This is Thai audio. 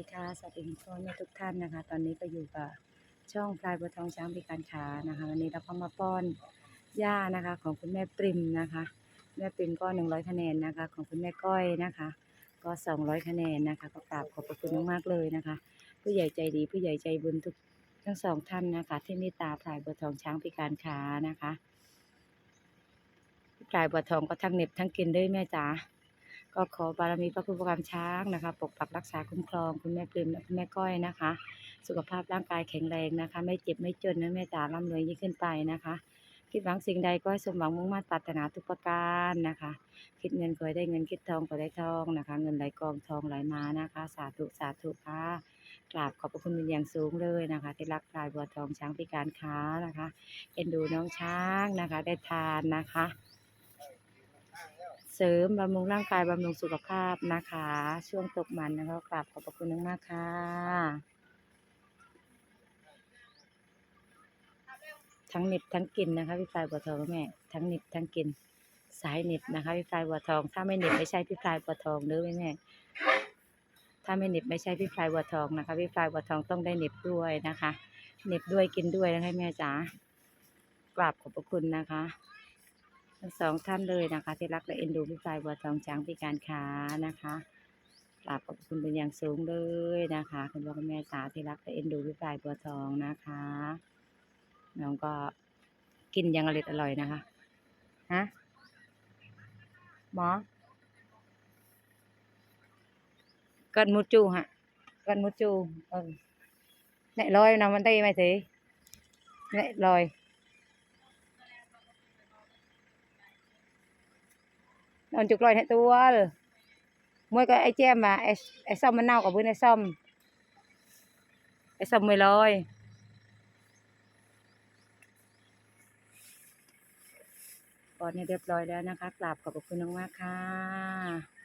ดีค่ะ สวัสดีคุณพ่อแม่ทุกท่านนะคะ ตอนนี้ก็อยู่กับช่องพลายบัวทองช้างพิการขานะคะ วันนี้เราก็มาป้อนย่านะคะ ของคุณแม่ปริมนะคะ แม่ปริมก็หนึ่งร้อยคะแนนนะคะ ของคุณแม่ก้อยนะคะ ก็สองร้อยคะแนนนะคะ ก็กราบขอบพระคุณมากๆเลยนะคะ ผู้ใหญ่ใจดีผู้ใหญ่ใจบุญทุกทั้งสองท่านนะคะ ที่เมตตาพลายบัวทองช้างพิการขานะคะพลายบัวทองก็ทั้งเน็บทั้งกินด้วยแม่จ๋า ก็ขอบารมีพระคุณพระกรรมช้างนะคะ ปกปักรักษาคุ้มครองคุณแม่ปริมและคุณแม่ก้อยนะคะ สุขภาพร่างกายแข็งแรงนะคะ ไม่เจ็บไม่จนนะแม่จ๋าร่ำรวยยิ่งขึ้นไปนะคะคิดหวังสิ่งใดก็ให้สมหวังมุ่งมั่นปรารถนาทุกประการนะคะ คิดเงินก็ได้เงินคิดทองก็ได้ทองนะคะ เงินไหลกองทองไหลมานะคะ สาธุสาธุค่ะกราบขอบพระคุณเป็นอย่างสูงเลยนะคะ ที่รักพลายบัวทองช้างพิการค้านะคะ เอ็นดูน้องช้างนะคะ ได้ทานนะคะ เสริมบำรุงร่างกายบำรุงสุขภาพนะคะ ช่วงตกมันนะคะกราบขอบพระคุณมากๆค่ะ ทั้งหนิบทั้งกินนะคะพี่ปลายบัวทองแม่ทั้งหนิบทั้งกินสายหนิบนะคะพี่ปลายบัวทอง ถ้าไม่หนิบไม่ใช่พี่ปลายบัวทองเด้อแม่แม่ถ้าไม่หนิบไม่ใช่พี่ปลายบัวทองนะคะพี่ปลายบัวทองต้องได้หนิบด้วยนะคะหนิบด้วยกินด้วยนะคะแม่จ๋ากราบขอบพระคุณนะคะ ทั้งสองท่านเลยนะคะ ที่รักและเอ็นดูพี่ปลายบัวทองช้างพิการขานะคะกราบขอบคุณเป็นอย่างสูงเลยนะคะคุณพ่อคุณแม่จ๋าที่รักและเอ็นดูพี่ปลายบัวทองนะคะน้องก็กินยังอร่อยอร่อยนะคะฮะหมอกันมุจูฮะกันมุจูเออเนี่ยลอยนะมันตีไหมสิเนี่ยลอย อนจุกลอยให้ตัวมวยก็ไอ้แจมมาไอ้ไอ้ซ่อมมันเน่ากับพื้นไอ้ซ่อมไอ้ซ่อมไม่ลอยตอนนี้เรียบร้อยแล้วนะคะกราบขอบพระคุณมากๆค่ะ